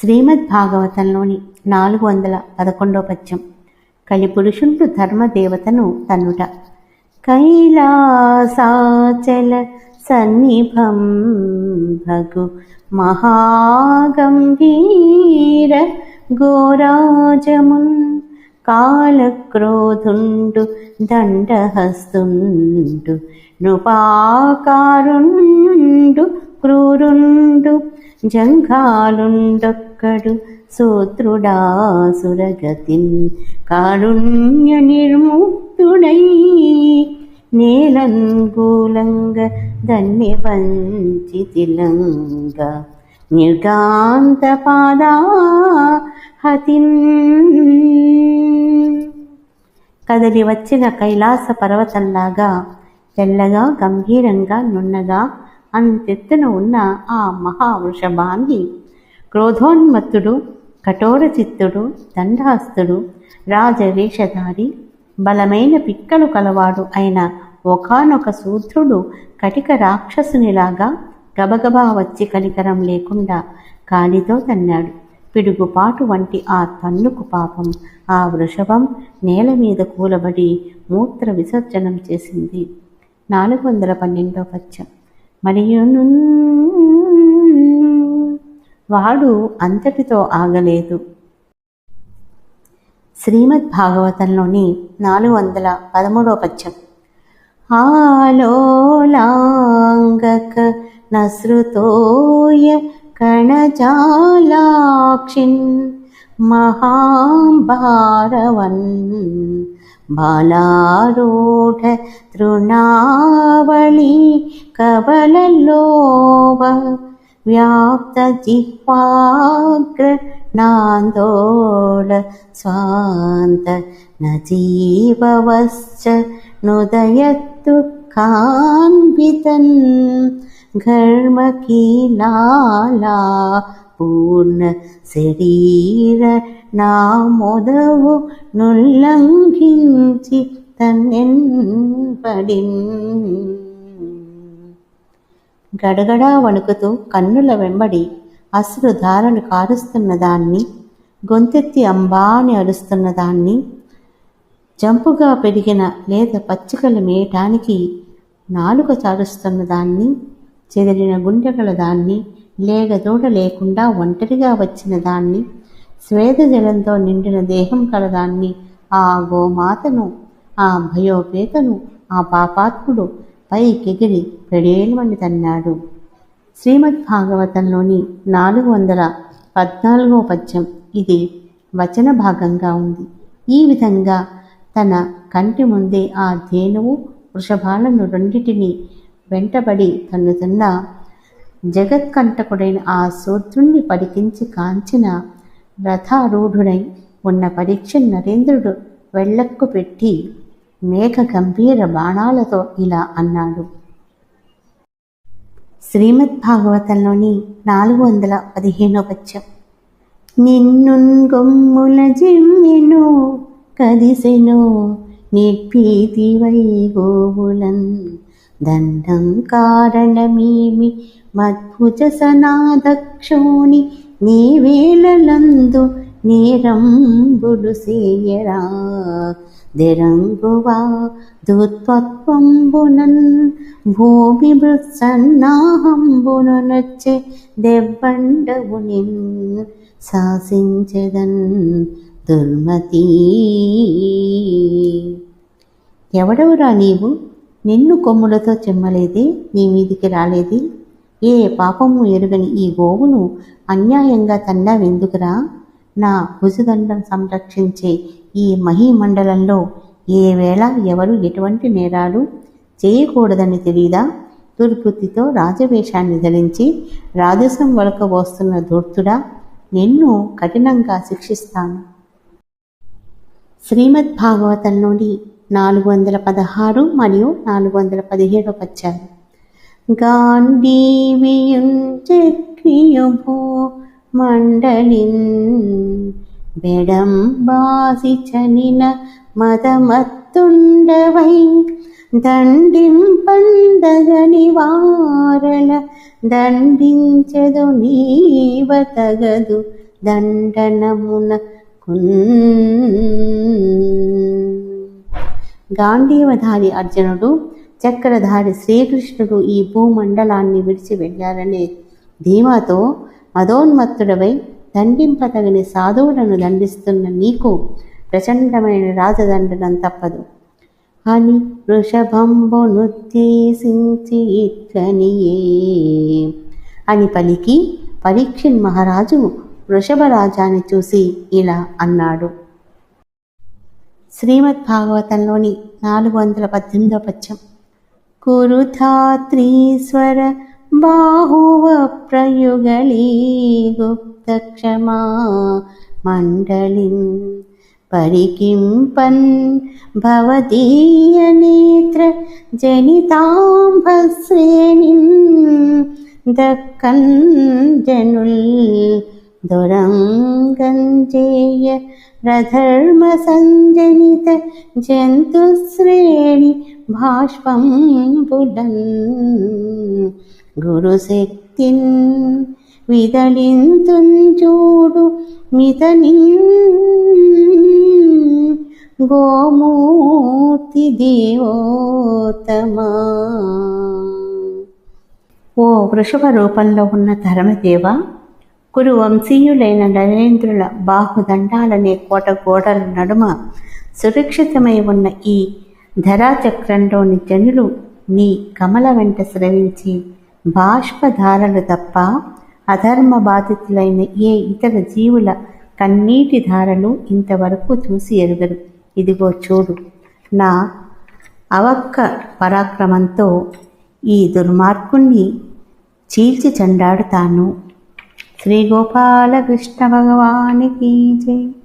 శ్రీమద్ భాగవతంలోని నాలుగు వందల పదకొండో పద్యం. కలిపురుషుండు ధర్మదేవతను తన్నుట. కైలాసాచల సన్నిభం భగు మహాగంభీర గోరాజమున్ కాలక్రోధుండు దండహస్తుండు నృపాకారుండు క్రూరుండు జంఘాలుండొక్కడు సూత్రుడాసురగతిన్ కారుణ్య నిర్ముక్తుడై నేలంగూలంగ ధన్య వంచితిలంగ నిర్గాంత పాదా హతిన్ కదలి వచ్చిన కైలాస పర్వతంలాగా తెల్లగా గంభీరంగా నున్నగా అంతెత్తున ఉన్న ఆ మహావృషభాన్ని క్రోధోన్మత్తుడు కఠోర చిత్తుడు దండాస్తుడు రాజవేషధారి బలమైన పిక్కలు కలవాడు అయిన ఒకనొక శూద్రుడు కటిక రాక్షసునిలాగా గబగబా వచ్చి కనికరం లేకుండా కాలితో తన్నాడు. పిడుగుపాటు వంటి ఆ తన్నుకు పాపం. ఆ వృషభం నేల మీద కూలబడి మూత్ర విసర్జనం చేసింది. నాలుగు వందల పన్నెండో పద్యం. మరియు వాడు అంతటితో ఆగలేదు. శ్రీమద్ భాగవతంలోని నాలుగు వందల పదమూడో పద్యం ఆలోలాంగక నశ్రుతోయ కణజాలాక్షిన్ మహాభారవన్ लारूढतृणावळी कबललोव व्याप्तजिह्वाग्र नान्दोळ स्वान्त न जीववश्च नुदय दुःखान् घर्म की పూర్ణ శరీర నా మొదవు నుల్లంఘించి తన్నెంపడి గడగడా వణుకుతూ కన్నుల వెంబడి అశ్రుధారలు కారుస్తున్న దాన్ని గొంతెత్తి అంబాని అరుస్తున్న దాన్ని జంపుగా పెరిగిన లేత పచ్చికలు మేయటానికి నాలుక చారుస్తున్న దాన్ని చెదిరిన గుండెగల దాన్ని లేగదోడ లేకుండా ఒంటరిగా వచ్చిన దాన్ని స్వేద జలంతో నిండిన దేహం కలదాన్ని ఆ గోమాతను ఆ భయోపేతను ఆ పాపాత్ముడు పైకెగిరి పెడేలుమని తన్నాడు. శ్రీమద్ భాగవతంలోని నాలుగు వందల పద్నాలుగో పద్యం ఇది వచన భాగంగా ఉంది. ఈ విధంగా తన కంటి ముందే ఆ ధేనువు వృషభాలను రెండిటిని వెంటబడి తన్నుతున్న జగత్కంటకుడైన ఆ సూత్రుణ్ణి పడికించి కాంచిన రథారూఢుడై ఉన్న పరీక్ష నరేంద్రుడు వెళ్ళక్కు పెట్టి మేఘ గంభీర బాణాలతో ఇలా అన్నాడు. శ్రీమద్ భాగవతంలోని నాలుగు వందల పదిహేనో పద్యం. నిన్నున్ జిమ్మెను కదిసెను నిర్భీతి వై గోవులన్ దండం కారణమేమి మద్భుజ సనాదక్షోణి నీ వేళలందు నేరంబులు సేయరా దిరంగువా దుత్పత్వంబునన్ భూమి మృత్సన్నాహంబును నొచ్చే దెబ్బండవు నిన్ శాసించదన్ దుర్మతి ఎవడవురా నీవు నిన్ను కొమ్ములతో చెమ్మలేదే నీ మీదికి రాలేది? ఏ పాపము ఎరుగని ఈ గోవును అన్యాయంగా తన్నావెందుకురా? నా భుజదండం సంరక్షించే ఈ మహీమండలంలో ఏ వేళ ఎవరు ఎటువంటి నేరాలు చేయకూడదని తెలియదా దుర్బుద్ధితో రాజవేషాన్ని ధరించి రాజసం వలకబోస్తున్న ధూర్తుడా? నిన్ను కఠినంగా శిక్షిస్తాను. శ్రీమద్ నుండి నాలుగు వందల పదహారు మరియు నాలుగు వందల పదిహేడు వచ్చారు గాంధీవియుంచక్రియుభో మండలిన్ బెడం బాసి చనిన మదమత్తుండవై దండింపందగని వారల దండించదు నీవ తగదు దండనమున గాంధీవధారి అర్జునుడు చక్రధారి శ్రీకృష్ణుడు ఈ భూమండలాన్ని విడిచి వెళ్ళారనే. ధీమాతో మదోన్మత్తుడవై దండింపతగని సాధువులను దండిస్తున్న నీకు ప్రచండమైన రాజదండనం తప్పదు. అని వృషభంబునుద్దేశించి ఇట్లనియే అని పలికి పరీక్షిన్ మహారాజు వృషభరాజాన్ని చూసి ఇలా అన్నాడు. శ్రీమద్ భాగవతంలోని నాలుగు వందల పద్దెనిమిదో పద్యం. కురుధాత్రీశ్వర బాహువ ప్రయుగళీ గుప్త క్షమా మండలిం పరికింపన్ భవదీయ నేత్ర జనితాంభశ్రేణిం దక్కన్ జనుల్ దొరంగంజేయ రధర్మ సంజనిత జంతుశ్రేణి భాష్పం బులన్ గురుశక్తిన్ విదలింతుంచూడు మితని గోమూర్తి దేవోత్తమా ఓ వృషభ రూపంలో ఉన్న ధర్మదేవా కురు వంశీయులైన నరేంద్రుల బాహుదండాలనే కోట గోడల నడుమ సురక్షితమై ఉన్న ఈ ధరాచక్రంలోని జనులు నీ కమల వెంట స్రవించి బాష్పధారలు తప్ప అధర్మ బాధితులైన ఏ ఇతర జీవుల కన్నీటి ధారలు ఇంతవరకు చూసి ఎరుగరు. ఇదిగో చూడు నా అవక్క పరాక్రమంతో ఈ దుర్మార్గుణ్ణి చీల్చి చెండాడుతాను. श्रीगोपालकृष्णभगवान् की जय।